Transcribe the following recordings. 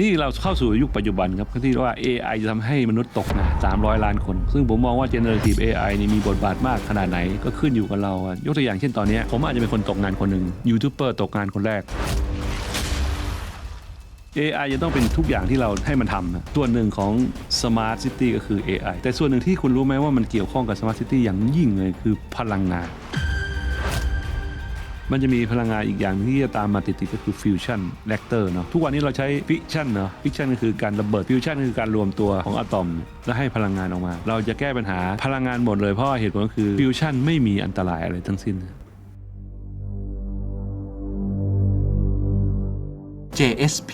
นี่เราเข้าสู่ยุคปัจจุบันครับที่ว่า AI จะทำให้มนุษย์ตกนะ300 ล้านคน ซึ่งผมมองว่า generative AI นี่มีบทบาทมากขนาดไหน ก็ขึ้นอยู่กับเรา ยกตัวอย่างเช่นตอนนี้ ผมอาจจะเป็นคนตกงานคนหนึ่งยูทูบเบอร์ตกงานคนแรก AI จะต้องเป็นทุกอย่างที่เราให้มันทำนะส่วนหนึ่งของ Smart City ก็คือ AI แต่ส่วนหนึ่งที่คุณรู้ไหมว่ามันเกี่ยวข้องกับ Smart City อย่างยิ่งเลยคือพลังงาน มันจะมีพลังงานอีกอย่างที่จะตามมาติดๆก็คือฟิวชั่นแร c เตอร์เนาะทุกวันนี้เราใช้ฟิชชั่นเนาะฟิชชั่นก็คือการระเบิดฟิวชั่นคือการรวมตัวของอะตอม แล้วให้พลังงานออกมา เราจะแก้ปัญหาพลังงานหมดเลยเพราะเหตุผลก็คือฟิวชั่นไม่มีอันตรายอะไรทั้งสิ้น JSP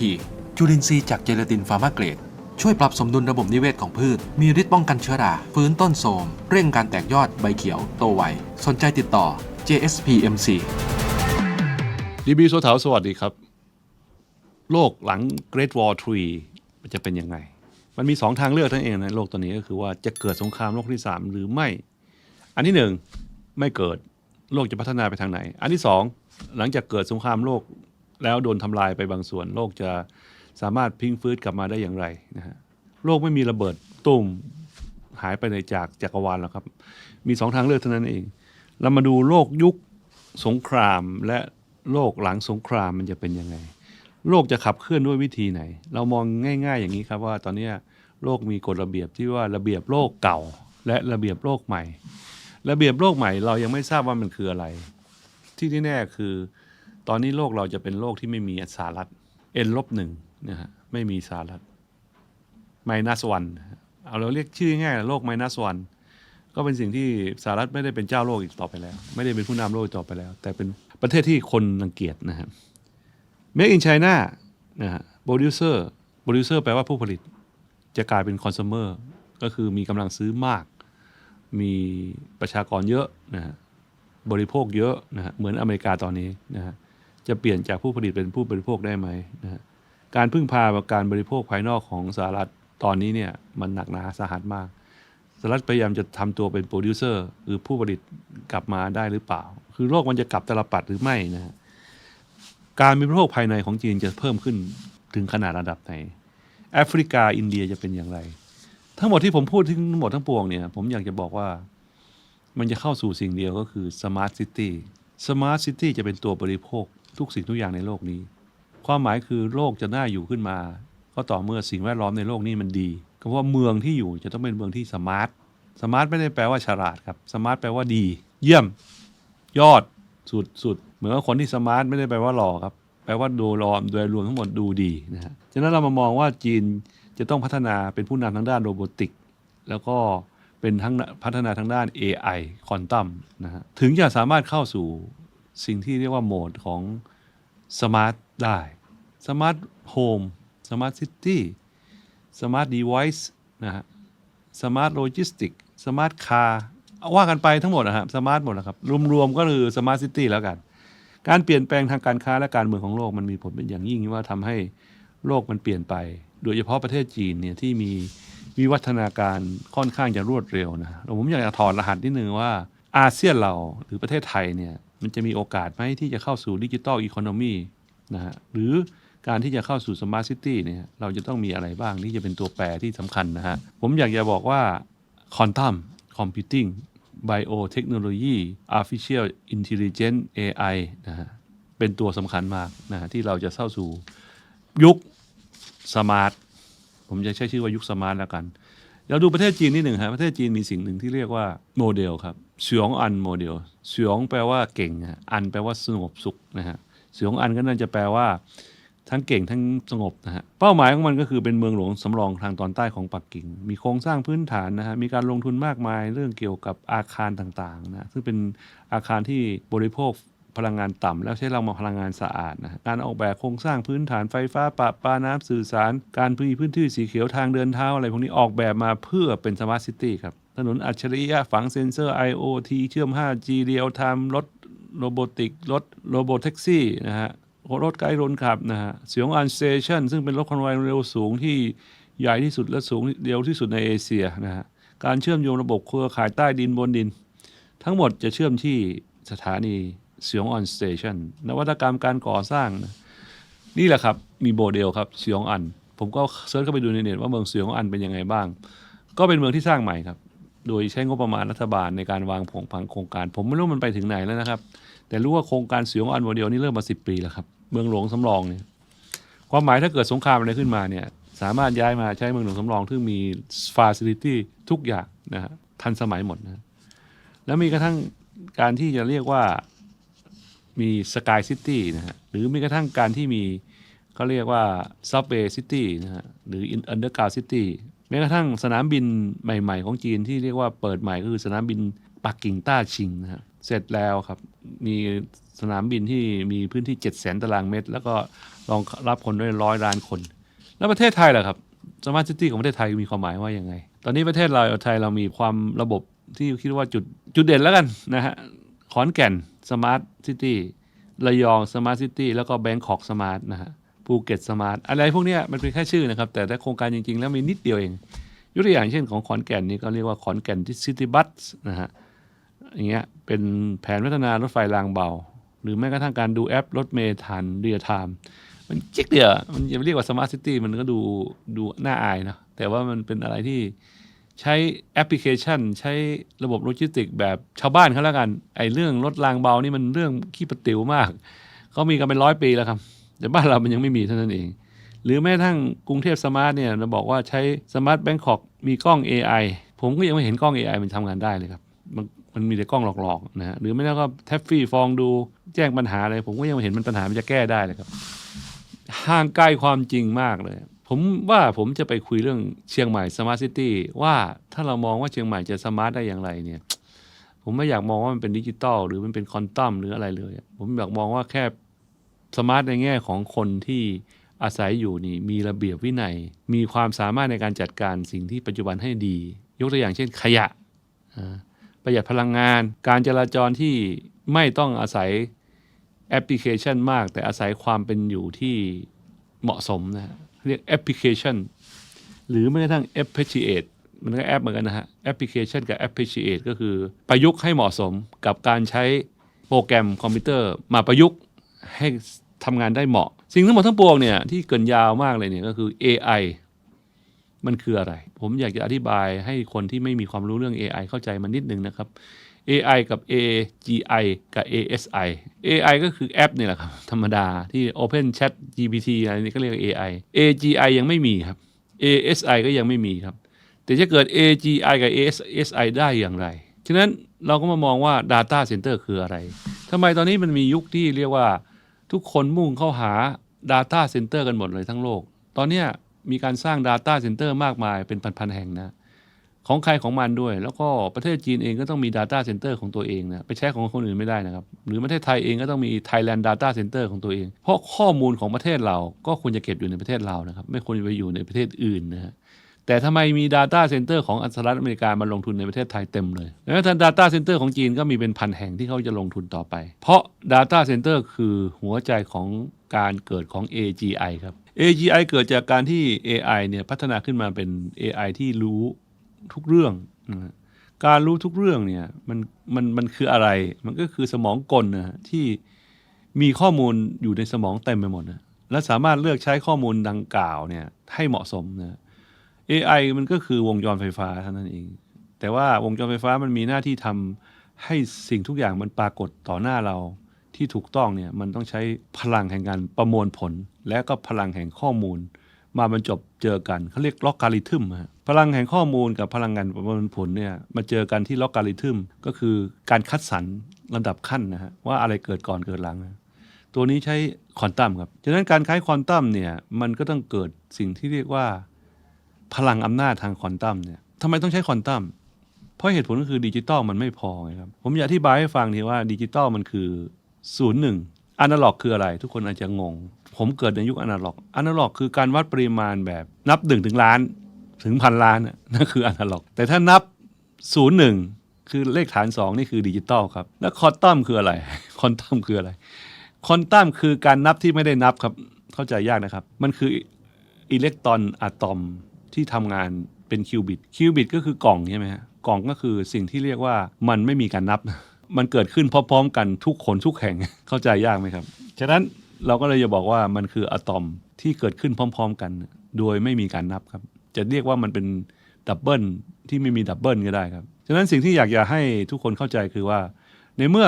จุลินทรีย์จากเจลาตินฟาร์มาเกรด ช่วยปรับสมดุลระบบนิเวศของพืช มีฤทธิ์ป้องกันเชื้อรา ฟื้นต้นโทมเร่งการแตกยอดใบเขียว โตไว สนใจติดต่อ JSP MC ดีบีโซเถาสวัสดีครับ โลกหลัง Great War 3 มันจะเป็นยังไง มันมีสองทางเลือกทั้งเองนะโลกตัวนี้ก็คือว่าจะเกิดสงครามโลกที่3หรือไม่ อันที่หนึ่งไม่เกิดโลกจะพัฒนาไปทางไหน อันที่สองหลังจากเกิดสงครามโลกแล้วโดนทำลายไปบางส่วน โลกจะสามารถพิงฟื้นกลับมาได้อย่างไรนะฮะโลกไม่มีระเบิดตุ่มหายไปในจากจักรวาลแล้วครับ มีสองทางเลือกเท่านั้นเอง เรามาดูโลกยุคสงครามและ โลกหลังสงครามมันจะเป็นยังไง โลกจะขับเคลื่อนด้วยวิธีไหน เรามองง่าย ๆ อย่างนี้ครับว่าตอนนี้โลกมีกฎระเบียบที่ว่าระเบียบโลกเก่า และระเบียบโลกใหม่ ระเบียบโลกใหม่เรายังไม่ทราบว่ามันคืออะไร ที่แน่ๆคือ ตอนนี้โลกเราจะเป็นโลกที่ไม่มีสหรัฐ n ลบหนึ่งนะฮะไม่มีสหรัฐ minus one นเอาเราเรียกชื่อง่ายๆโลก minus one ก็เป็นสิ่งที่สหรัฐไม่ได้เป็นเจ้าโลกอีกต่อไปแล้ว ไม่ได้เป็นผู้นำโลกอีกต่อไปแล้ว แต่เป็น ประเทศที่คนรังเกียจนะฮะ Make in China นะฮะ producer producer แปลว่าผู้ผลิต จะกลายเป็น consumer ก็คือมีกำลังซื้อมาก มีประชากรเยอะนะฮะบริโภคเยอะนะฮะเหมือนอเมริกาตอนนี้นะฮะจะเปลี่ยนจากผู้ผลิตเป็นผู้บริโภคได้ไหมนะฮะการพึ่งพาการบริโภคภายนอกของสหรัฐตอนนี้เนี่ยมันหนักหนาสาหัสมากสหรัฐพยายามจะทำตัวเป็นโปรดิวเซอร์หรือผู้ผลิตกลับมาได้หรือเปล่า คือโลกมันจะกลับตลปัดหรือไม่นะฮะการบริโภคภายในของจีนจะเพิ่มขึ้นถึงขนาดระดับไหนแอฟริกาอินเดียจะเป็นอย่างไร ทั้งหมดที่ผมพูดทั้งหมดทั้งปวงเนี่ย ผมอยากจะบอกว่ามันจะเข้าสู่สิ่งเดียวก็คือสมาร์ทซิตี้สมาร์ทซิตี้จะเป็นตัวบริโภคทุกสิ่งทุกอย่างในโลกนี้ ความหมายคือโลกจะน่าอยู่ขึ้นมา ก็ต่อเมื่อสิ่งแวดล้อมในโลกนี้มันดีก็เพราะว่าเมืองที่อยู่จะต้องเป็นเมืองที่สมาร์ทสมาร์ทไม่ได้แปลว่าฉลาดครับสมาร์ทแปลว่าดี เยี่ยม ยอดสุดสุดเหมือนกับคนที่สมาร์ทไม่ได้แปลว่าหล่อครับ แปลว่าดูรอมโดยรวมทั้งหมดดูดีนะฮะฉะนั้นเรามามองว่าจีนจะต้องพัฒนาเป็นผู้นำทางด้านโรบอติก แล้วก็เป็นทั้งพัฒนาทางด้าน AI คอนตัมนะฮะถึงจะสามารถเข้าสู่สิ่งที่เรียกว่าโหมดของสมาร์ทได้สมาร์ทโฮมสมาร์ทซิตี้สมาร์ทดีไวซ์นะฮะสมาร์ทโลจิสติกสมาร์ทคาร์ ว่ากันไปทั้งหมดนะครับสมาร์ทหมดนะครับ รวม ๆ ก็คือสมาร์ทซิตี้แล้วกัน การเปลี่ยนแปลงทางการค้าและการเมืองของโลกมันมีผลเป็นอย่างยิ่งว่าทำให้โลกมันเปลี่ยนไป โดยเฉพาะประเทศจีนเนี่ยที่มีวิวัฒนาการค่อนข้างจะรวดเร็วนะผมอยากจะถอดรหัสนิดนึงว่าอาเซียนเราหรือประเทศไทยเนี่ยมันจะมีโอกาสไหมที่จะเข้าสู่ดิจิทัลอีโคโนมีนะฮะหรือการที่จะเข้าสู่สมาร์ทซิตี้เนี่ยเราจะต้องมีอะไรบ้างที่จะเป็นตัวแปรที่สำคัญนะฮะผมอยากจะบอกว่าคอนตัม คอมพิวติ้ง Biotechnology Artificial Intelligence AI นะฮะเป็นตัวสำคัญมากนะฮะที่เราจะเข้าสู่ยุคสมาร์ทผมจะใช้ชื่อว่ายุคสมาร์ทแล้วกัน เราดูประเทศจีนนิดหนึ่งฮะประเทศจีนมีสิ่งหนึ่งที่เรียกว่าโมเดลครับเสียงอันโมเดลเสียงแปลว่าเก่งฮะอันแปลว่าสงบสุขนะฮะเสียงอันก็น่าจะแปลว่า ทั้งเก่งทั้งสงบนะฮะเป้าหมายของมันก็คือเป็นเมืองหลวงสำรองทางตอนใต้ของปักกิ่ง มีโครงสร้างพื้นฐานนะฮะมีการลงทุนมากมายเรื่องเกี่ยวกับอาคารต่างๆนะซึ่งเป็นอาคารที่บริโภคพลังงานต่ำแล้วใช้เรามาพลังงานสะอาดนะฮะการออกแบบโครงสร้างพื้นฐานไฟฟ้าปะปาน้ำสื่อสาร การพื้นพื้นที่สีเขียวทางเดินเท้าอะไรพวกนี้ออกแบบมาเพื่อเป็นสมาร์ทซิตี้ครับ ถนนอัจฉริยะฝังเซ็นเซอร์ IoT เชื่อม 5G เรียลไทม์รถโรบอติกรถโรบอทแท็กซี่นะฮะ รถไกด์รนขับนะฮะเสียงอันสเตชันซึ่งเป็นรถความเร็วสูงที่ใหญ่ที่สุดและสูงเร็วที่สุดในเอเชียนะฮะการเชื่อมโยงระบบเครือข่ายใต้ดินบนดิน ทั้งหมดจะเชื่อมที่สถานีเสียงอันสเตชันนวัตกรรมการก่อสร้างนะนี่แหละครับ มีโมเดลครับเสียงอัน ผมก็เซิร์ชเข้าไปดูในเน็ตว่าเมืองเสียงองอันเป็นยังไงบ้าง ก็เป็นเมืองที่สร้างใหม่ครับ โดยใช้งบประมาณรัฐบาลในการวางผงผังโครงการ ผมไม่รู้มันไปถึงไหนแล้วนะครับ แต่รู้ว่าโครงการเสียงองอันโมเดลนี่เริ่มมาสิปีแล้วครับ เมืองหลวงสำรองเนี่ยความหมายถ้าเกิดสงครามอะไรขึ้นมาเนี่ยสามารถย้ายมาใช้เมืองหลวงสำรองซึ่งมีฟาซิลิตี้ทุกอย่างนะฮะทันสมัยหมดนะแล้วมีกระทั่งการที่จะเรียกว่ามีสกายซิตี้นะฮะหรือมีกระทั่งการที่มีเขาเรียกว่าซับเ w ย์ซิตี้นะฮะหรืออันเดอร์กราวซิตี้แม้กระทั่งสนามบินใหม่ ๆ ของจีนที่เรียกว่าเปิดใหม่ก็คือสนามบินปักกิ่งต้าชิงนะฮะเสร็จแล้วครับมี สนามบินที่มีพื้นที่7 0 0 0 0 0ตารางเมตร แล้วก็รองรับคนด้วยร้อยล้านคน แล้วประเทศไทยล่ะครับสมาร์ทซิตี้ของประเทศไทยมีความหมายว่าอย่างไง ตอนนี้ประเทศเราไทยเรามีความระบบที่คิดว่าจุดจุดเด่นแล้วกันนะฮะขอนแก่นสมาร์ทซิตี้ระยองสมาร์ทซิตี้แล้วก็แบงคอกสมาร์ทนะฮะภูเก็ตสมาร์ทอะไรพวกนี้มันเป็นแค่ชื่อนะครับ แต่ถ้าโครงการจริง ๆ แล้วมีนิดเดียวเองยกตัวอย่างเช่นของขอนแก่นนี่ก็เรียกว่าขอนแก่นที่ซิตี้บัสนะฮะอย่างเงี้ยเป็นแผนพัฒนารถไฟรางเบา หรือแม้กระทั่งการดูแอปรถเมล์ทันเรียลไทม์มันจิกเดียวมันจะเรียกว่าสมาร์ทซิตี้มันก็ดูดูน่าอายนะแต่ว่ามันเป็นอะไรที่ใช้แอปพลิเคชัน ใช้ระบบโลจิสติกแบบชาวบ้านเขาแล้วกันไอ้เรื่องรถรางเบานี่มันเรื่องขี้ประติ๋วมากเขามีกันเป็นร้อยปีแล้วครับ แต่บ้านเรามันยังไม่มีเท่านั้นเอง หรือแม้กระทั่งกรุงเทพสมาร์ทเนี่ยเราบอกว่าใช้สมาร์ทแบงคอกมีกล้อง AI ผมก็ยังไม่เห็นกล้อง AI มันทำงานได้เลยครับมัน มันมีแต่กล้องหลอกๆนะฮะหรือไม่แล้วก็แท็บฟี่ฟองดูแจ้งปัญหาอะไรผมก็ยังไม่เห็นมันปัญหามันจะแก้ได้เลยครับห่างไกลความจริงมากเลย ผมว่าผมจะไปคุยเรื่องเชียงใหม่สมาร์ทซิตี้ว่าถ้าเรามองว่าเชียงใหม่จะสมาร์ทได้อย่างไรเนี่ย ผมไม่อยากมองว่ามันเป็นดิจิตอลหรือมันเป็นคอนตัมหรืออะไรเลย ผมอยากมองว่าแค่สมาร์ทในแง่ของคนที่อาศัยอยู่นี่มีระเบียบวินัย มีความสามารถในการจัดการสิ่งที่ปัจจุบันให้ดี ยกตัวอย่างเช่นขยะ ประหยัดพลังงาน การจราจรที่ไม่ต้องอาศัยแอปพลิเคชันมาก แต่อาศัยความเป็นอยู่ที่เหมาะสมนะฮะเรียกแอปพลิเคชัน หรือแม้กระทั่ง appreciate มันก็แอปเหมือนกันนะฮะแอปพลิเคชันกับ appreciate ก็คือประยุกต์ให้เหมาะสมกับการใช้โปรแกรมคอมพิวเตอร์มาประยุกต์ให้ทำงานได้เหมาะ สิ่งทั้งหมดทั้งปวงเนี่ยที่เกินยาวมากเลยเนี่ยก็คือ AI มันคืออะไร ผมอยากจะอธิบายให้คนที่ไม่มีความรู้เรื่อง AI เข้าใจมันนิดนึงนะครับ AI กับ AGI กับ ASI AI ก็คือแอปนี่แหละครับ ธรรมดาที่ Open Chat GPT อะไรนี่ก็เรียก AI AGI ยังไม่มีครับ ASI ก็ยังไม่มีครับ แต่จะเกิด AGI กับ ASI ได้อย่างไร ฉะนั้นเราก็มามองว่า Data Center คืออะไรทำไมตอนนี้มันมียุคที่เรียกว่าทุกคนมุ่งเข้าหา Data Center กันหมดเลยทั้งโลก ตอนเนี้ย มีการสร้าง Data Center มากมายเป็นพันๆแห่งนะ ของใครของมันด้วย แล้วก็ประเทศจีนเองก็ต้องมี Data Center ของตัวเองนะไปใช้ของคนอื่นไม่ได้นะครับ หรือประเทศไทยเองก็ต้องมี Thailand Data Center ของตัวเอง เพราะข้อมูลของประเทศเราก็ควรจะเก็บอยู่ในประเทศเรานะครับ ไม่ควรไปอยู่ในประเทศอื่นนะฮะแต่ทำไมมี Data Center ของอสหรัฐอเมริกามาลงทุนในประเทศไทยเต็มเลยแล้วท่าง Data Center ของจีนก็มีเป็นพันแห่งที่เขาจะลงทุนต่อไป เพราะ Data Center คือหัวใจของการเกิดของ AGI ครับ AGI เกิดจากการที่ AI เนี่ยพัฒนาขึ้นมาเป็น AI ที่รู้ทุกเรื่องนะการรู้ทุกเรื่องเนี่ยมันมันมันคืออะไร มันก็คือสมองกลนะฮะที่มีข้อมูลอยู่ในสมองเต็มไปหมดนะและสามารถเลือกใช้ข้อมูลดังกล่าวเนี่ยให้เหมาะสมนะ AI มันก็คือวงจรไฟฟ้าเท่านั้นเอง แต่ว่าวงจรไฟฟ้ามันมีหน้าที่ทำให้สิ่งทุกอย่างมันปรากฏต่อหน้าเราที่ถูกต้องเนี่ยมันต้องใช้พลังแห่งการประมวลผล และก็พลังแห่งข้อมูล มาบรรจบเจอกันเขาเรียกล็อกการิทึมฮะพลังแห่งข้อมูลกับพลังงานประมวลผลเนี่ยมาเจอกันที่ล็อกการิทึมก็คือการคัดสรรลำดับขั้นนะฮะว่าอะไรเกิดก่อนเกิดหลังนะตัวนี้ใช้ควอนตัมครับฉะนั้นการคล้ายควอนตัมเนี่ยมันก็ต้องเกิดสิ่งที่เรียกว่าพลังอำนาจทางควอนตัมเนี่ยทำไมต้องใช้ควอนตัมเพราะเหตุผลก็คือดิจิตอลมันไม่พอไงครับผมอยากอธิบายให้ฟังทีว่าดิจิตอลมันคือศูนย์หนึ่ง อนาล็อกคืออะไร ทุกคนอาจจะงง ผมเกิดในยุคอนาล็อกอนาล็อกคือการวัดปริมาณแบบนับหนึ่งถึงล้านถึงพันล้านน่ะนั่นคืออนาล็อก แต่ถ้านับศูนย์หนึ่งคือเลขฐานสองนี่คือดิจิตอลครับ แล้วคอนตัมคืออะไรคอนตัมคืออะไรคอนตัมคือการนับที่ไม่ได้นับครับเข้าใจยากนะครับ มันคืออิเล็กตรอนอะตอมที่ทำงานเป็นคิวบิตคิวบิตก็คือกล่องใช่ไหมฮะกล่องก็คือสิ่งที่เรียกว่ามันไม่มีการนับ มันเกิดขึ้นพร้อมๆกันทุกคนทุกแห่งเข้าใจยากไหมครับ ฉะนั้นเราก็เลยจะบอกว่ามันคืออะตอมที่เกิดขึ้นพร้อม ๆ กัน โดยไม่มีการนับครับ จะเรียกว่ามันเป็นดับเบิลที่ไม่มีดับเบิลก็ได้ครับ ฉะนั้นสิ่งที่อยากจะให้ทุกคนเข้าใจคือว่า ในเมื่อ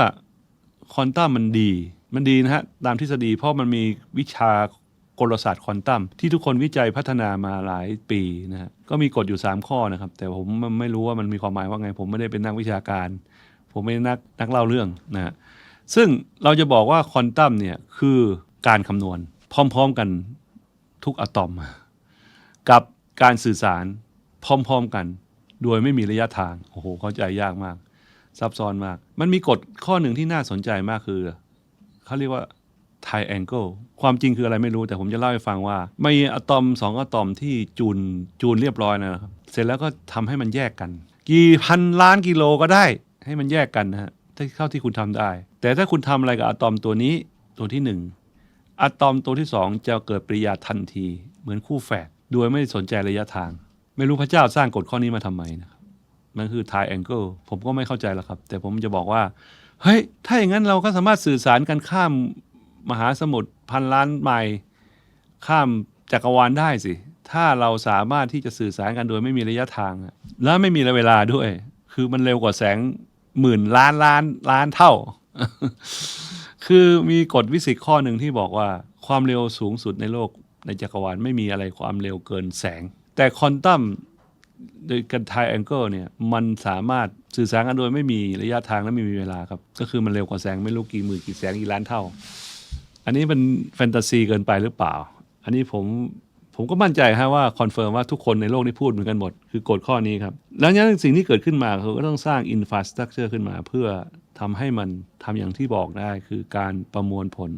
ควอนตัมมันดี มันดีนะฮะตามทฤษฎีเพราะมันมีวิชากลศาสตร์ควอนตัมที่ทุกคนวิจัยพัฒนามาหลายปีนะฮะก็มีกฎอยู่ 3 ข้อนะครับ แต่ผมไม่รู้ว่ามันมีความหมายว่าไงผมไม่ได้เป็นนักวิชาการ ผมไม่ได้นักนักเล่าเรื่องนะฮะซึ่งเราจะบอกว่าควอนตัมเนี่ยคือการคำนวณพร้อมๆกันทุกอะตอม กับการสื่อสารพร้อมๆกัน โดยไม่มีระยะทางโอ้โหเข้าใจยากมาก ซับซ้อนมาก มันมีกฎข้อหนึ่งที่น่าสนใจมากคือเขาเรียกว่า triangle ความจริงคืออะไรไม่รู้แต่ผมจะเล่าให้ฟังว่ามีอะตอมสองอะตอมที่จูนจูนเรียบร้อยนะครับ เสร็จแล้วก็ทำให้มันแยกกัน กี่พันล้านกิโลก็ได้ ให้มันแยกกันนะฮะถ้าเท่าที่คุณทำได้ แต่ถ้าคุณทำอะไรกับอะตอมตัวนี้ตัวที่หนึ่งอะตอมตัวที่สองจะเกิดปริยาทันที เหมือนคู่แฝดโดยไม่สนใจระยะทาง ไม่รู้พระเจ้าสร้างกฎข้อนี้มาทำไมนะครับมันคือ triangle ผมก็ไม่เข้าใจแล้วครับ แต่ผมจะบอกว่าเฮ้ยถ้าอย่างนั้นเราก็สามารถสื่อสารกันข้ามมหาสมุทรพันล้านไมล์ข้ามจักรวาลได้สิ ถ้าเราสามารถที่จะสื่อสารกันโดยไม่มีระยะทาง และไม่มีเวลาด้วย คือมันเร็วกว่าแสง หมื่นล้านล้านล้านเท่า คือมีกฎวิสิกส์ข้อหนึ่งที่บอกว่าความเร็วสูงสุดในโลกในจักรวาลไม่มีอะไรความเร็วเกินแสง แต่ควอนตัมโดยกันไทแองเกิลเนี่ยมันสามารถสื่อสารกันโดยไม่มีระยะทางและไม่มีเวลาครับ ก็คือมันเร็วกว่าแสงไม่รู้กี่หมื่นกี่แสนกี่ล้านเท่า อันนี้เป็นแฟนตาซีเกินไปหรือเปล่า อันนี้ผม ผมก็มั่นใจฮะว่าคอนเฟิร์มว่าทุกคนในโลกนี้พูดเหมือนกันหมด คือกฎข้อนี้ครับ แล้วนั้นสิ่งที่เกิดขึ้นมาเขาก็ต้องสร้างอินฟาสตรักเจอร์ขึ้นมา เพื่อทำให้มันทำอย่างที่บอกได้ คือการประมวลผล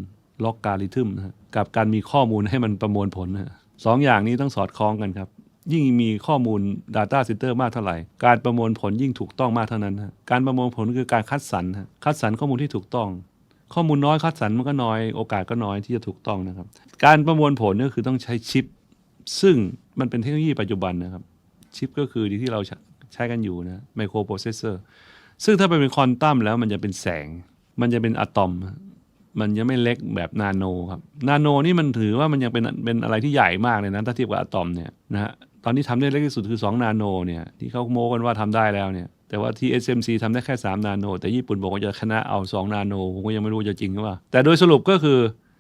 ล็อกการิทึมนะกับการมีข้อมูลให้มันประมวลผลนะสองอย่างนี้ต้องสอดคล้องกันครับ ยิ่งมีข้อมูล Data Center มากเท่าไหร่ การประมวลผลยิ่งถูกต้องมากเท่านั้นฮะการประมวลผลคือการคัดสรรคัดสรรข้อมูลที่ถูกต้องข้อมูลน้อยคัดสรรมันก็น้อยโอกาสก็น้อยที่จะถูกต้องนะครับ การประมวลผลก็คือต้องใช้ชิป ซึ่งมันเป็นเทคโนโลยีปัจจุบันนะครับ ชิปก็คือที่เราใช้กันอยู่นะไมโครโปรเซสเซอร์ซึ่งถ้าไปเป็นควอนตัมแล้วมันจะเป็นแสง มันจะเป็นอะตอม มันจะไม่เล็กแบบนาโนครับ นาโนนี่มันถือว่ามันยังเป็นเป็นอะไรที่ใหญ่มากเลยนะถ้าเทียบกับอะตอมเนี่ยนะฮะตอนนี้ทำได้เล็กที่สุดคือ 2 นาโนเนี่ยที่เขาโม้กันว่าทำได้แล้วเนี่ยแต่ว่าที่ SMC ทำได้แค่ 3 นาโน แต่ญี่ปุ่นบอกว่าจะชนะเอา 2 นาโนผมก็ยังไม่รู้จะจริงหรือเปล่าแต่โดยสรุปก็คือ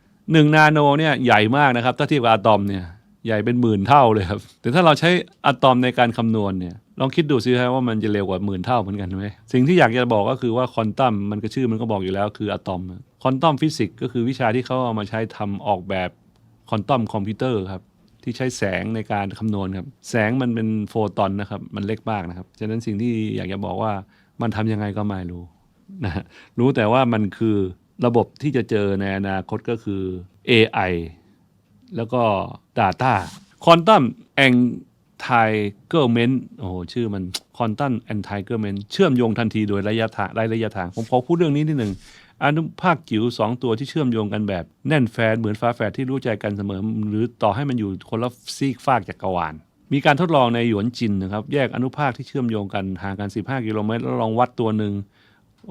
1 นาโนเนี่ยใหญ่มากนะครับถ้าเทียบกับอะตอมเนี่ย ใหญ่เป็นหมื่นเท่าเลยครับ แต่ถ้าเราใช้อะตอมในการคำนวณเนี่ย ลองคิดดูสิครับว่ามันจะเร็วกว่าหมื่นเท่าเหมือนกันไหมสิ่งที่อยากจะบอกก็คือว่า ควอนตัมมันก็ชื่อมันก็บอกอยู่แล้วคืออะตอม ควอนตัมฟิสิกส์ก็คือวิชาที่เขาเอามาใช้ทำออกแบบควอนตัมคอมพิวเตอร์ครับที่ใช้แสงในการคำนวณครับ แสงมันเป็นโฟตอนนะครับ มันเล็กมากนะครับ ฉะนั้นสิ่งที่อยากจะบอกว่ามันทำยังไงก็ไม่รู้นะฮะรู้แต่ว่ามันคือระบบที่จะเจอในอนาคตก็คือ AI แล้วก็ Data Quantum Entanglement โอ้โห ชื่อมัน Quantum Entanglement เชื่อมโยงทันทีโดยระยะทางไร้ระยะทาง ผมขอพูดเรื่องนี้นิดหนึ่งอนุภาคจิ๋วสองตัวที่เชื่อมโยงกันแบบแน่นแฟนเหมือนฟ้าแฝดที่รู้ใจกันเสมอ หรือต่อให้มันอยู่คนละซีกฟากจักรวาลมีการทดลองในหยวนจินนะครับแยกอนุภาคที่เชื่อมโยงกันห่างกัน 15 กิโลเมตรแล้วลองวัดตัวหนึ่ง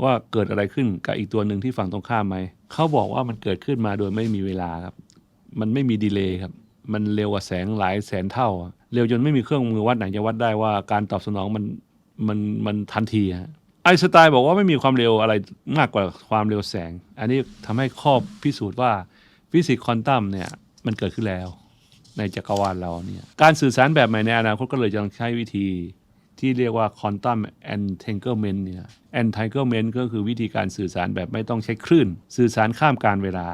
ว่าเกิดอะไรขึ้นกับอีกตัวหนึ่งที่ฝั่งตรงข้ามไหมเขาบอกว่ามันเกิดขึ้นมาโดยไม่มีเวลาครับ มันไม่มีดีเลย์ครับ มันเร็วกว่าแสงหลายแสนเท่า เร็วจนไม่มีเครื่องมือวัดไหนจะวัดได้ว่าการตอบสนองมันมันมันทันทีฮะไอสไตน์บอกว่าไม่มีความเร็วอะไรมากกว่าความเร็วแสง อันนี้ทำให้ข้อพิสูจน์ว่าฟิสิกส์ควอนตัมเนี่ยมันเกิดขึ้นแล้ว ในจักรวาลเราเนี่ยการสื่อสารแบบใหม่ในอนาคตก็เลยจะใช้วิธีที่เรียกว่า quantum entanglement เนี่ย entanglement ก็คือวิธีการสื่อสารแบบไม่ต้องใช้คลื่น สื่อสารข้ามการเวลา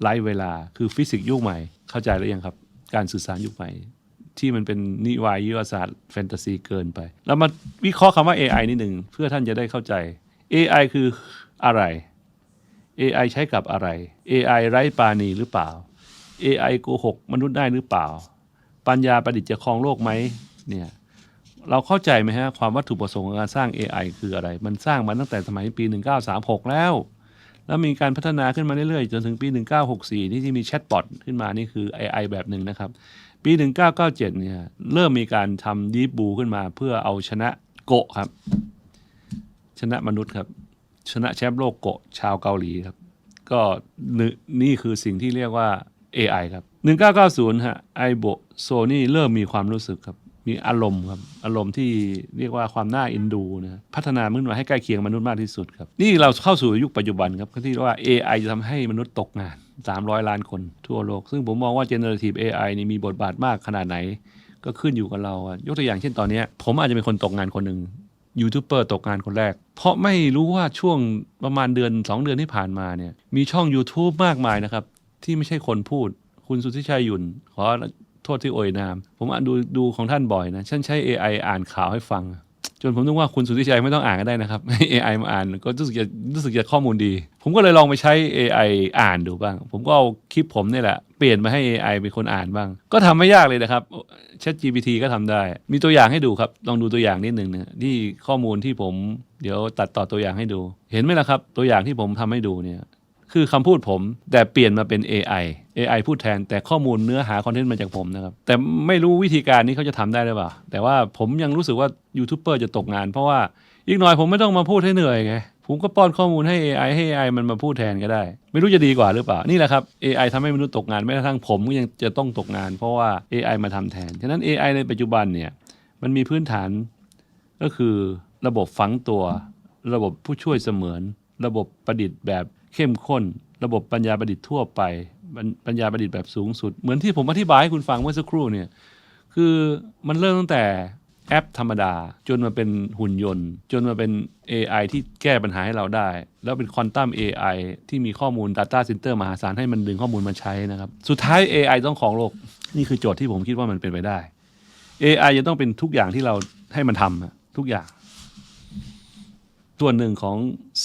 ไร้เวลาคือฟิสิกส์ยุคใหม่เข้าใจหรือยังครับ การสื่อสารยุคใหม่ที่มันเป็นนิวายยุทธศาสตร์แฟนตาซีเกินไปเรามาวิเคราะห์คำว่า AI นิดหนึ่งเพื่อท่านจะได้เข้าใจ AI คืออะไร AI ใช้กับอะไร AI ไร้ปาณีหรือเปล่า AI โกหกมนุษย์ได้หรือเปล่า ปัญญาประดิษฐ์จะครองโลกไหมเนี่ยเราเข้าใจไหมฮะความวัตถุประสงค์ของการสร้าง AI คืออะไร มันสร้างมาตั้งแต่สมัยปี 1936 แล้ว แล้วมีการพัฒนาขึ้นมาเรื่อยๆ จนถึงปี 1964นี่ที่มีแชทบอทขึ้นมานี่คือ AI แบบหนึ่งนะครับ ปี 1997 เนี่ยเริ่มมีการทำดีบูขึ้นมาเพื่อเอาชนะโกะครับ ชนะมนุษย์ครับ ชนะแชมป์โลกโกะชาวเกาหลีครับ ก็นี่คือสิ่งที่เรียกว่า AI ครับ 1990 ฮะไอโบโซนี่เริ่มมีความรู้สึกครับ มีอารมณ์ครับอารมณ์ที่เรียกว่าความน่าเอ็นดูนะพัฒนามนุษย์มาให้ใกล้เคียงมนุษย์มากที่สุดครับนี่เราเข้าสู่ยุคปัจจุบันครับที่เรียกว่า AI จะทำให้มนุษย์ตกงาน 300 ล้านคนทั่วโลก ซึ่งผมมองว่า generative AI นี่มีบทบาทมากขนาดไหน ก็ขึ้นอยู่กับเรา ยกตัวอย่างเช่นตอนนี้ผมอาจจะเป็นคนตกงานคนหนึ่งยูทูบเบอร์ตกงานคนแรก เพราะไม่รู้ว่าช่วงประมาณเดือน 2 เดือนที่ผ่านมาเนี่ยมีช่อง YouTube มากมายนะครับที่ไม่ใช่คนพูด คุณสุทธิชัยหยุ่นขอ โทษที่โอยนาม ผมอ่านดูดูของท่านบ่อยนะฉันใช้ AI อ่านข่าวให้ฟัง จนผมนึกว่าคุณสุทธิชัยไม่ต้องอ่านก็ได้นะครับให้ AI มาอ่านก็รู้สึกจะรู้สึกจะข้อมูลดี ผมก็เลยลองไปใช้ AI อ่านดูบ้าง ผมก็เอาคลิปผมนี่แหละเปลี่ยนมาให้ AI เป็นคนอ่านบ้าง ก็ทำไม่ยากเลยนะครับ Chat GPT ก็ทำได้ มีตัวอย่างให้ดูครับ ลองดูตัวอย่างนิดหนึ่งนะที่ข้อมูลที่ผมเดี๋ยวตัดต่อตัวอย่างให้ดู เห็นไหมล่ะครับ ตัวอย่างที่ผมทำให้ดูเนี่ยคือคำพูดผมแต่เปลี่ยนมาเป็น AI AI พูดแทน แต่ข้อมูลเนื้อหาคอนเทนต์มาจากผมนะครับ แต่ไม่รู้วิธีการนี้เขาจะทำได้หรือเปล่า แต่ว่าผมยังรู้สึกว่ายูทูบเบอร์จะตกงาน เพราะว่าอีกหน่อยผมไม่ต้องมาพูดให้เหนื่อยไงผมก็ป้อนข้อมูลให้ AI ให้ AI มันมาพูดแทนก็ได้ ไม่รู้จะดีกว่าหรือเปล่า นี่แหละครับ AI ทำให้มนุษย์ตกงานแม้กระทั่งผมก็ยังจะต้องตกงาน เพราะว่า AI มาทำแทน ฉะนั้น AI ในปัจจุบันเนี่ยมันมีพื้นฐานก็คือระบบฝังตัว ระบบผู้ช่วยเสมือน ระบบประดิษฐ์แบบเข้มข้น ระบบปัญญาประดิษฐ์ทั่วไป ปัญญาประดิษฐ์แบบสูงสุด เหมือนที่ผมอธิบายให้คุณฟังเมื่อสักครู่เนี่ยคือมันเริ่มตั้งแต่แอปธรรมดา จนมาเป็นหุ่นยนต์ จนมาเป็น AI ที่แก้ปัญหาให้เราได้ แล้วเป็นควอนตัม AI ที่มีข้อมูล Data Center มหาศาลให้มันดึงข้อมูลมาใช้นะครับ สุดท้าย AI ต้องของโลก นี่คือโจทย์ที่ผมคิดว่ามันเป็นไปได้ AI จะต้องเป็นทุกอย่างที่เราให้มันทำทุกอย่าง ส่วนหนึ่งของ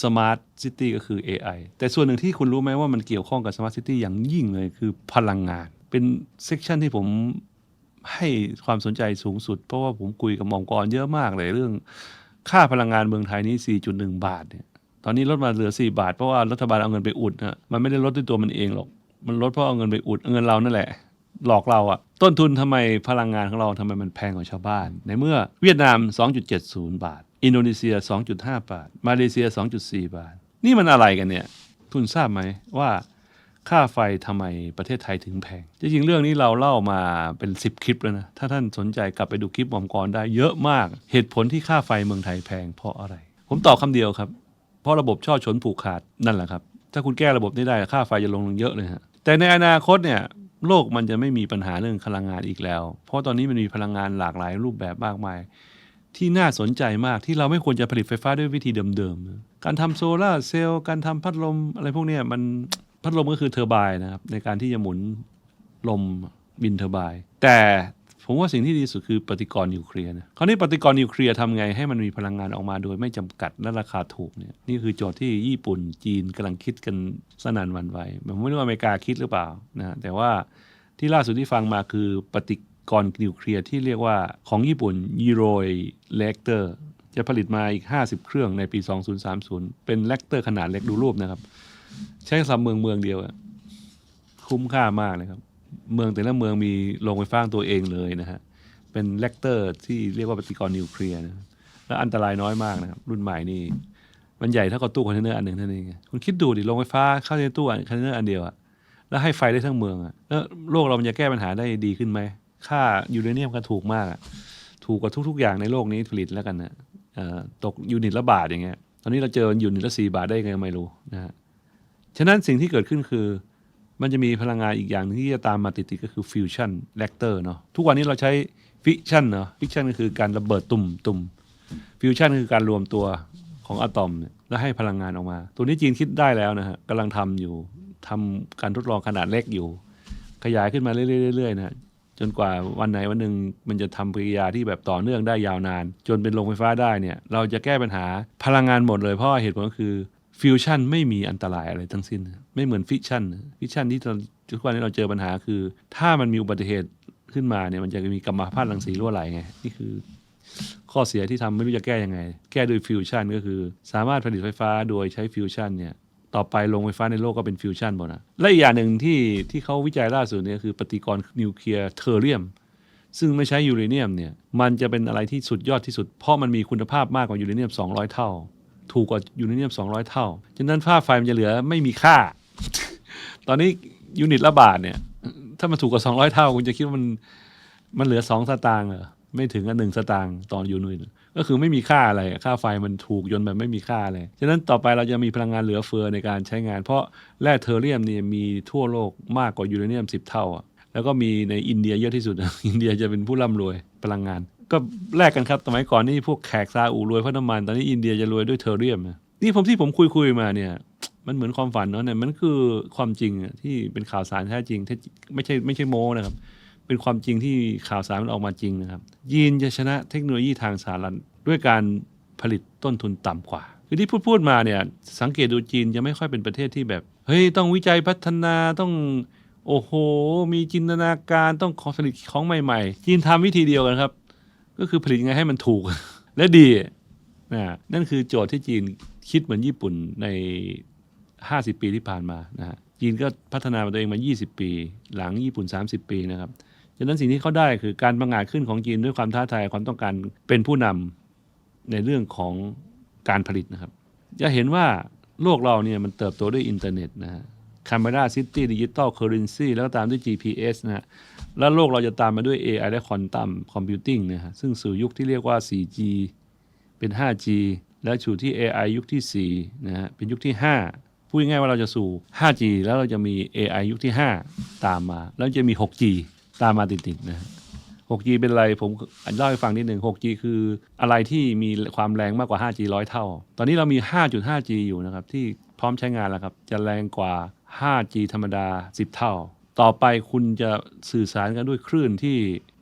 Smart City ก็คือ AI แต่ส่วนหนึ่งที่คุณรู้ไหมว่ามันเกี่ยวข้องกับ Smart City อย่างยิ่งเลยคือพลังงาน เป็นเซกชันที่ผมให้ความสนใจสูงสุด เพราะว่าผมคุยกับมองกรเยอะมากเลยเรื่อง ค่าพลังงานเมืองไทยนี้ 4.1 บาทเนี่ยตอนนี้ลดมาเหลือ 4 บาท เพราะว่ารัฐบาลเอาเงินไปอุดนะมันไม่ได้ลดด้วยตัวมันเองหรอก มันลดเพราะเอาเงินไปอุดเงินเรานั่นแหละหลอกเราอะต้นทุนทำไมพลังงานของเราทำไมมันแพงกว่าชาวบ้าน ในเมื่อเวียดนาม 2.70 บาทอินโดนีเซีย 2.5 บาท มาเลเซีย 2.4 บาท นี่มันอะไรกันเนี่ย คุณทราบไหมว่าค่าไฟทำไมประเทศไทยถึงแพง จริงๆ เรื่องนี้เราเล่ามาเป็น 10 คลิปแล้วนะ ถ้าท่านสนใจกลับไปดูคลิปหมอมกรได้เยอะมาก เหตุผลที่ค่าไฟเมืองไทยแพงเพราะอะไร ผมตอบคำเดียวครับ เพราะระบบช่อชนผูกขาดนั่นแหละครับ ถ้าคุณแก้ระบบนี้ได้ค่าไฟจะลงลงเยอะเลยฮะ แต่ในอนาคตเนี่ยโลกมันจะไม่มีปัญหาเรื่องพลังงานอีกแล้ว เพราะตอนนี้มันมีพลังงานหลากหลายรูปแบบมากมาย ที่น่าสนใจมากที่เราไม่ควรจะผลิตไฟฟ้าด้วยวิธีเดิมๆ การทำโซลาเซลล์การทำพัดลมอะไรพวกนี้มันพัดลมก็คือเทอร์ไบน์นะครับ ในการที่จะหมุนลมบินเทอร์ไบน์แต่ผมว่าสิ่งที่ดีสุดคือปฏิกรณ์นิวเคลียร์นะคราวนี้ปฏิกรณ์นิวเคลียร์ทำไงให้มันมีพลังงานออกมาโดยไม่จำกัดและราคาถูกเนี่ยนี่คือโจทย์ที่ญี่ปุ่นจีนกำลังคิดกันสนั่นวันไหวผมไม่รู้ว่าอเมริกาคิดหรือเปล่านะแต่ว่าที่ล่าสุดที่ฟังมาคือปฏิ กรณ์นิวเคลียร์ที่เรียกว่าของญี่ปุ่นยีโรยเลกเตอร์จะผลิตมาอีก 50 เครื่องในปี 2030 เป็นเลกเตอร์ขนาดเล็กดูรูปนะครับ ใช้สำหรับเมืองเมืองเดียวคุ้มค่ามากเลยครับ เมืองแต่ละเมืองมีโรงไฟฟ้าตัวเองเลยนะฮะ เป็นเลกเตอร์ที่เรียกว่าปฏิกรณ์นิวเคลียร์นะและอันตรายน้อยมากนะครับ รุ่นใหม่นี่มันใหญ่เท่ากับตู้คอนเทนเนอร์อันหนึ่งเท่านั้นเองคุณคิดดูดิโรงไฟฟ้าเข้าในตู้คอนเทนเนอร์อันเดียวอะแล้วให้ไฟได้ทั้งเมืองอะแล้วโลกเรามันจะแก้ปัญหาได้ดีขึ้นไหม ค่ายูเรเนียมก็ถูกมากถูกกว่าทุก ๆ อย่างในโลกนี้ผลิตแล้วกันนะเอ่อตกยูนิตละบาทอย่างเงี้ยตอนนี้เราเจอยูนิตละสี่บาทได้ไงไม่รู้นะฮะฉะนั้นสิ่งที่เกิดขึ้นคือ มันจะมีพลังงานอีกอย่างนึงที่จะตามมาติดๆก็คือฟิวชั่นแ a กเตอร์เนาะทุกวันนี้เราใช้ฟิชชั่นเนาะฟิชชั่นก็คือการระเบิดตุ่มตุ่มฟิวชั่นคือการรวมตัวของอะตอมเนี่ยแล้วให้พลังงานออกมา ตัวนี้จีนคิดได้แล้วนะฮะกำลังทำอยู่ทำการทดลองขนาดเล็กอยู่ ขยายขึ้นมาเรื่อยๆๆนะ จนกว่าวันไหนวันหนึ่งมันจะทำปฏิกิริยาที่แบบต่อเนื่องได้ยาวนาน จนเป็นโรงไฟฟ้าได้เนี่ยเราจะแก้ปัญหาพลังงานหมดเลยเพราะเหตุผลก็คือฟิวชั่นไม่มีอันตรายอะไรทั้งสิ้น ไม่เหมือนฟิชชั่นฟิชชั่นที่ทุกวันนี้เราเจอปัญหาคือ ถ้ามันมีอุบัติเหตุขึ้นมาเนี่ยมันจะมีกัมมันตภาพรังสีรั่วไหลไงนี่คือ ข้อเสียที่ทำไม่รู้จะแก้ยังไง แก้โดยฟิวชั่นก็คือ สามารถผลิตไฟฟ้าโดยใช้ฟิวชั่นเนี่ย ต่อไปโรงไฟฟ้าในโลกก็เป็นฟิวชั่นหมดนะและอีกอย่างหนึ่งที่ที่เขาวิจัยล่าสุดเนี่ยคือปฏิกรณ์นิวเคลียร์เทอร์เรียม ซึ่งไม่ใช้ยูเรเนียมเนี่ยมันจะเป็นอะไรที่สุดยอดที่สุด เพราะมันมีคุณภาพมากกว่ายูเรเนียม 200 เท่า ถูกกว่ายูเรเนียม 200 เท่าฉะนั้นค่าไฟมันจะเหลือไม่มีค่า ตอนนี้ยูนิตละบาทเนี่ยถ้ามันถูกกว่า 200 เท่าคุณจะคิดว่ามันมันเหลือสองสตางค์เหรอไม่ถึงกับหนึ่งสตางค์ตอนยูนิต ก็คือไม่มีค่าอะไร ค่าไฟมันถูกยนต์แบบไม่มีค่าอะไรฉะนั้นต่อไปเราจะมีพลังงานเหลือเฟือในการใช้งาน เพราะแร่เทอเรียมเนี่ยมีทั่วโลกมากกว่ายูเรเนียมสิบเท่า แล้วก็มีในอินเดียเยอะที่สุด อินเดียจะเป็นผู้ร่ำรวยพลังงาน ก็แลกกันครับ สมัยก่อนนี่พวกแขกซาอุรวยเพราะน้ำมัน ตอนนี้อินเดียจะรวยด้วยเทอเรียม นี่ผมที่ผมคุยคุยๆมาเนี่ย มันเหมือนความฝันเนาะเนี่ย มันคือความจริงที่เป็นข่าวสารแท้จริงแท้จริงไม่ใช่ไม่ใช่โม้นะครับ เป็นความจริงที่ข่าวสารมันออกมาจริงนะครับ ยีนจะชนะเทคโนโลยีทางสารสนด้วยการผลิตต้นทุนต่ำกว่า คือที่พูดพูดมาเนี่ยสังเกตดูจีนจะไม่ค่อยเป็นประเทศที่แบบ เฮ้ย ต้องวิจัยพัฒนาต้องโอ้โห มีจินตนาการต้องขอผลิตของใหม่ๆ จีนทำวิธีเดียวกันครับ ก็คือผลิตไงให้มันถูก และดีนะนั่นคือโจทย์ที่จีนคิดเหมือนญี่ปุ่นใน 50 ปีที่ผ่านมานะฮะจีนก็พัฒนาตัวเองมา 20 ปี หลังญี่ปุ่น 30 ปีนะครับ ฉะนั้นสิ่งที่เขาได้คือการบังอาจขึ้นของจีนด้วยความท้าทายความต้องการเป็นผู้นำในเรื่องของการผลิตนะครับ จะเห็นว่าโลกเราเนี่ยมันเติบโตด้วยอินเทอร์เน็ตนะฮะ Camera City Digital Currency แล้วก็ตามด้วย GPS นะฮะแล้วโลกเราจะตามมาด้วย AI และ Quantum Computing นะฮะซึ่งสู่ยุคที่เรียกว่า 4G เป็น 5G แล้วสู่ที่ AI ยุคที่ 4 นะฮะ เป็นยุคที่ 5 พูดง่ายว่าเราจะสู่ 5G แล้วเราจะมี AI ยุคที่ 5 ตามมา แล้วจะมี 6G ตามมาติดๆนะฮะ 6G เป็นอะไรผมเล่าให้ฟังนิดหนึ่ง 6G คืออะไรที่มีความแรงมากกว่า 5G ร้อยเท่า ตอนนี้เรามี 5.5G อยู่นะครับ ที่พร้อมใช้งานแล้วครับ จะแรงกว่า 5G ธรรมดา 10 เท่า ต่อไปคุณจะสื่อสารกันด้วยคลื่นที่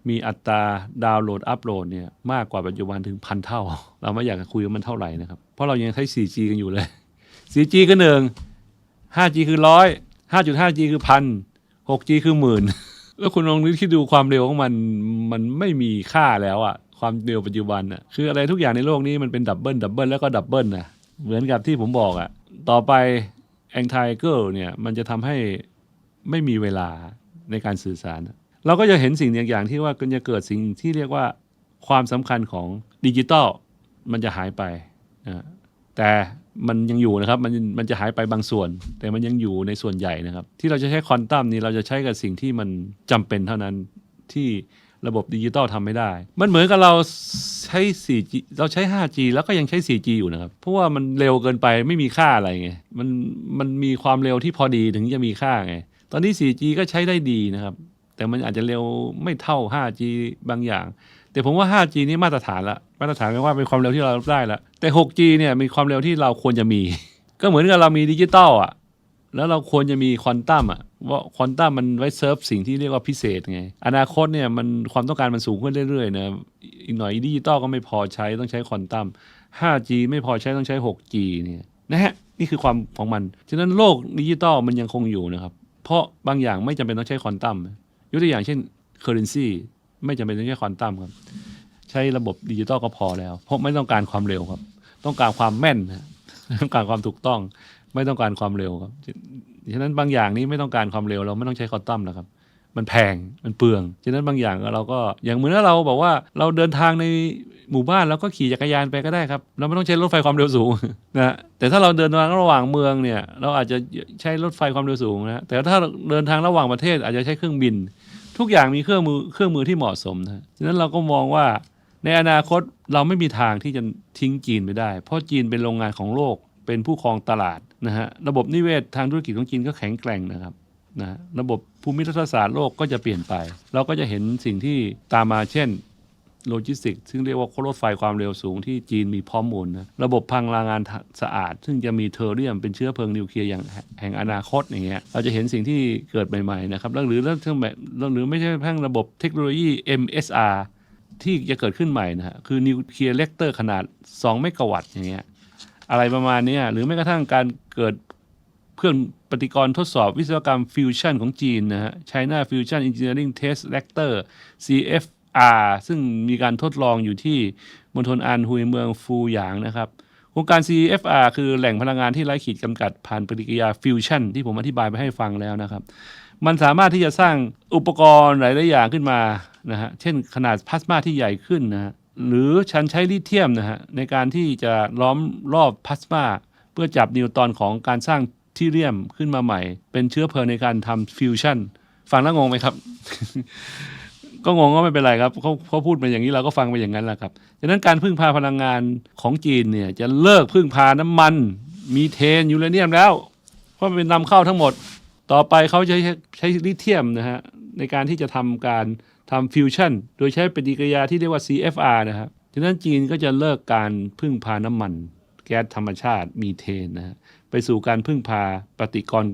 มีอัตราดาวน์โหลดอัพโหลดเนี่ยมากกว่าปัจจุบันถึงพันเท่า เราไม่อยากจะคุยว่ามันเท่าไหร่นะครับ เพราะเรายังใช้ 4G กันอยู่เลย 4G คือหนึ่ง 5G คือร้อย 5.5G คือพัน 6G คือหมื่น แล้วคุณลองนึกที่ดูความเร็วของมันมันไม่มีค่าแล้วอะความเร็วปัจจุบันอะคืออะไรทุกอย่างในโลกนี้มันเป็นดับเบิลดับเบิลแล้วก็ดับเบิลนะเหมือนกับที่ผมบอกอะต่อไปแองไทเกิลเนี่ยมันจะทำให้ไม่มีเวลาในการสื่อสาร เราก็จะเห็นสิ่งอย่างที่ว่าก็จะเกิดสิ่งที่เรียกว่าความสำคัญของดิจิตอลมันจะหายไปนะแต่ มันยังอยู่นะครับ มันมันจะหายไปบางส่วน แต่มันยังอยู่ในส่วนใหญ่นะครับ ที่เราจะใช้ควอนตัมนี้เราจะใช้กับสิ่งที่มันจำเป็นเท่านั้นที่ระบบดิจิตอลทำไม่ได้ มันเหมือนกับเราใช้ 4G เราใช้ 5G แล้วก็ยังใช้ 4G อยู่นะครับ เพราะว่ามันเร็วเกินไปไม่มีค่าอะไรไง มันมันมีความเร็วที่พอดีถึงจะมีค่าไง ตอนนี้ 4G ก็ใช้ได้ดีนะครับ แต่มันอาจจะเร็วไม่เท่า 5G บางอย่าง แต่ผมว่า 5G นี่มาตรฐานละ มาตรฐานแปลว่าเป็นความเร็วที่เรารับได้ละแต่ 6G เนี่ยมีความเร็วที่เราควรจะมี ก็เหมือนกับเรามีดิจิตอลอะแล้วเราควรจะมีควอนตัมอะว่าควอนตัมมันไว้เซิร์ฟสิ่งที่เรียกว่าพิเศษไง อนาคตเนี่ยมันความต้องการมันสูงขึ้นเรื่อยๆนะอีกหน่อยดิจิตอลก็ไม่พอใช้ต้องใช้ควอนตัม 5G ไม่พอใช้ต้องใช้ 6G เนี่ยนะฮะนี่คือความของมัน ฉะนั้นโลกดิจิตอลมันยังคงอยู่นะครับ เพราะบางอย่างไม่จำเป็นต้องใช้ควอนตัมยกตัวอย่างเช่น currency ไม่จำเป็นต้องใช้ควอนตัมครับ ใช้ระบบดิจิตอลก็พอแล้ว เพราะไม่ต้องการความเร็วครับ ต้องการความแม่นนะต้องการความถูกต้อง ไม่ต้องการความเร็วครับฉะนั้นบางอย่างนี้ไม่ต้องการความเร็วเราไม่ต้องใช้คอนตัมแล้วครับ มันแพงมันเปลืองฉะนั้นบางอย่างเราก็อย่างเหมือนถ้าเราบอกว่าเราเดินทางในหมู่บ้านเราก็ขี่จักรยานไปก็ได้ครับ เราไม่ต้องใช้รถไฟความเร็วสูงนะแต่ถ้าเราเดินทางระหว่างเมืองเนี่ย เราอาจจะใช้รถไฟความเร็วสูงนะแต่ถ้าเดินทางระหว่างประเทศอาจจะใช้เครื่องบิน ทุกอย่างมีเครื่องมือเครื่องมือที่เหมาะสมนะฉะนั้นเราก็มองว่า ในอนาคตเราไม่มีทางที่จะทิ้งจีนไปได้ เพราะจีนเป็นโรงงานของโลก เป็นผู้ครองตลาดนะฮะ ระบบนิเวศทางธุรกิจของจีนก็แข็งแกร่งนะครับนะฮะระบบภูมิรัฐศาสตร์โลกก็จะเปลี่ยนไป เราก็จะเห็นสิ่งที่ตามมาเช่นโลจิสติกซึ่งเรียกว่ารถไฟความเร็วสูงที่จีนมีพร้อมมูลนะระบบพลังงานสะอาด ซึ่งจะมีเทอร์เรียมเป็นเชื้อเพลิงนิวเคลียร์อย่างแห่งอนาคตอย่างเงี้ยเราจะเห็นสิ่งที่เกิดใหม่ๆนะครับหรือเรื่องแบบหรือไม่ใช่เพียงระบบเทคโนโลยี MSR ที่จะเกิดขึ้นใหม่นะฮะคือนิวเคลียร์เลกเตอร์ขนาด 2 เมกะวัตต์อย่างเงี้ยอะไรประมาณเนี้ยหรือแม้กระทั่งการเกิดเครื่องปฏิกรณ์ทดสอบวิศวกรรมฟิวชั่นของจีนนะฮะ China Fusion Engineering Test Reactor CFR ซึ่งมีการทดลองอยู่ที่มณฑลอันฮุยเมืองฟูหยางนะครับโครงการ CFR คือแหล่งพลังงานที่ไร้ขีดจำกัดผ่านปฏิกิริยาฟิวชั่นที่ผมอธิบายไปให้ฟังแล้วนะครับ มันสามารถที่จะสร้างอุปกรณ์หลายๆอย่างขึ้นมา นะฮะเช่นขนาดพลาสมาที่ใหญ่ขึ้นนะฮะหรือฉันใช้ลิเธียมนะฮะในการที่จะล้อมรอบพลาสมาเพื่อจับนิวตอนของการสร้างที่เรียมขึ้นมาใหม่ เป็นเชื้อเพลิงในการทำฟิวชั่นฟังแล้วงงไหมครับ ก็งงก็ไม่เป็นไรครับเขาเขาพูดมาอย่างนี้เราก็ฟังไปอย่างนั้นแหละครับฉะนั้นการพึ่งพาพลังงานของจีนเนี่ยจะเลิกพึ่งพาน้ำมัน มีเทนยูเรเนียมแล้ว เพราะมันเป็นนำเข้าทั้งหมด ต่อไปเขาจะใช้ใช้ลิเธียมนะฮะในการที่จะทำการ ทำฟิวชั่น โดยใช้ปฏิกิริยาที่เรียกว่า CFR นะครับฉะนั้นจีนก็จะเลิกการพึ่งพาน้ำมัน แก๊สธรรมชาติมีเทนนะฮะไปสู่การพึ่งพาปฏิกรณ์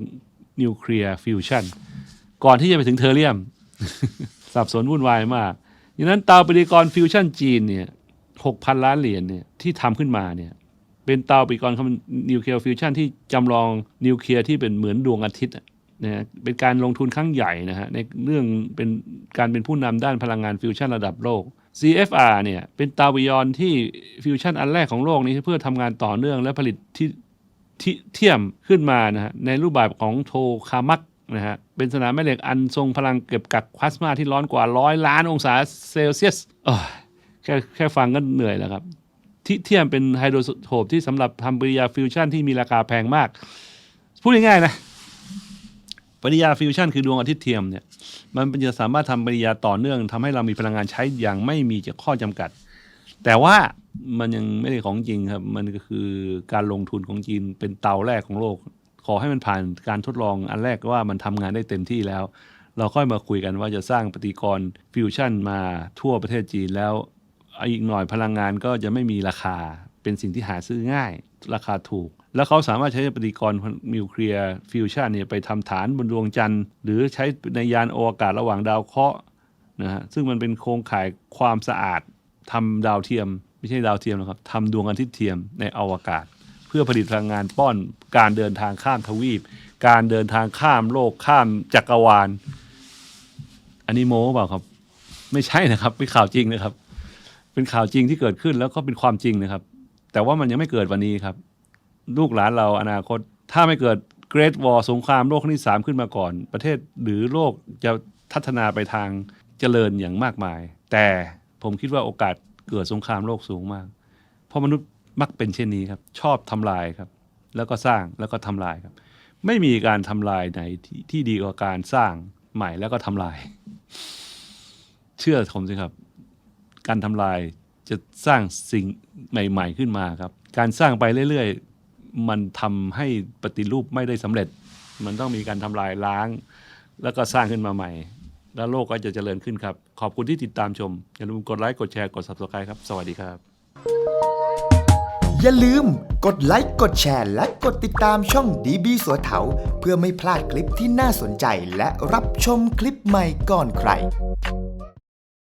นิวเคลียร์ฟิวชั่นก่อนที่จะไปถึงเทอร์เรียม สับสนวุ่นวายมากดังนั้นเตาปฏิกรณ์ฟิวชั่นจีนเนี่ยหกพันล้านเหรียญเนี่ยที่ทำขึ้นมาเนี่ยเป็นเตาปฏิกรณ์นิวเคลียร์ฟิวชั่นที่จำลองนิวเคลียร์ที่เป็นเหมือนดวงอาทิตย์ นะเป็นการลงทุนครั้งใหญ่นะฮะในเรื่องเป็นการเป็นผู้นำด้านพลังงานฟิวชั่นระดับโลก CFR เนี่ยเป็นตาปิยอนที่ฟิวชั่นอันแรกของโลกนี้เพื่อทำงานต่อเนื่องและผลิตที่ที่เทียมขึ้นมานะฮะในรูปแบบของโทคามักนะฮะเป็นสนามแม่เหล็กอันทรงพลังเก็บกักพลาสมาที่ร้อนกว่าร้อยล้านองศาเซลเซียสโอ้ยแค่แค่ฟังก็เหนื่อยแล้วครับที่เทียมเป็นไฮโดรโทปที่สำหรับทำปฏิกิริยาฟิวชั่นที่มีราคาแพงมาก พูดง่ายๆนะ ปฏิกิริยาฟิวชั่นคือดวงอาทิตย์เทียมเนี่ยมันจะสามารถทำปฏิกิริยาต่อเนื่องทำให้เรามีพลังงานใช้อย่างไม่มีข้อจำกัด แต่ว่ามันยังไม่ได้ของจริงครับ มันก็คือการลงทุนของจีนเป็นเตาแรกของโลก ขอให้มันผ่านการทดลองอันแรกว่ามันทำงานได้เต็มที่แล้ว เราค่อยมาคุยกันว่าจะสร้างปฏิกรณ์ฟิวชั่นมาทั่วประเทศจีนแล้วอีกหน่อยพลังงานก็จะไม่มีราคาเป็นสิ่งที่หาซื้อง่าย ราคาถูก แล้วเขาสามารถใช้ปฏิกรณ์นิวเคลียร์ฟิวชั่นเนี่ยไปทำฐานบนดวงจันทร์ หรือใช้ในยานอวกาศระหว่างดาวเคราะห์นะฮะซึ่งมันเป็นโครงข่ายความสะอาดทำดาวเทียม ไม่ใช่ดาวเทียมนะครับทำดวงอาทิตย์เทียมในอวกาศ เพื่อผลิตพลังงานป้อนการเดินทางข้ามทวีป การเดินทางข้ามโลกข้ามจักรวาล อันนี้โม้เปล่าครับ ไม่ใช่นะครับเป็นข่าวจริงนะครับ เป็นข่าวจริงที่เกิดขึ้นแล้วก็เป็นความจริงนะครับ แต่ว่ามันยังไม่เกิดวันนี้ครับ ลูกหลานเราอนาคต ถ้าไม่เกิดเกร t วอ r สงครามโลกครั้งที่สามขึ้นมาก่อน ประเทศหรือโลกจะพัฒนาไปทางเจริญอย่างมากมาย แต่ผมคิดว่าโอกาสเกิดสงครามโลกสูงมาก เพราะมนุษย์มักเป็นเช่นนี้ครับ ชอบทำลายครับ แล้วก็สร้างแล้วก็ทำลายครับ ไม่มีการทำลายไหนทที่ดีกว่าการสร้างใหม่แล้วก็ทำลาย เชื่อผมสิครับ การทำลายจะสร้างสิ่งใหม่ ๆ ขึ้นมาครับ การสร้างไปเรื่อยๆ มันทำให้ปฏิรูปไม่ได้สำเร็จ มันต้องมีการทำลายล้าง แล้วก็สร้างขึ้นมาใหม่ แล้วโลกก็จะเจริญขึ้นครับ ขอบคุณที่ติดตามชม อย่าลืมกดไลค์กดแชร์กด subscribe ครับ สวัสดีครับ อย่าลืมกดไลค์กดแชร์และกดติดตามช่องดีบีสัวเถาเพื่อไม่พลาดคลิปที่น่าสนใจและรับชมคลิปใหม่ก่อนใคร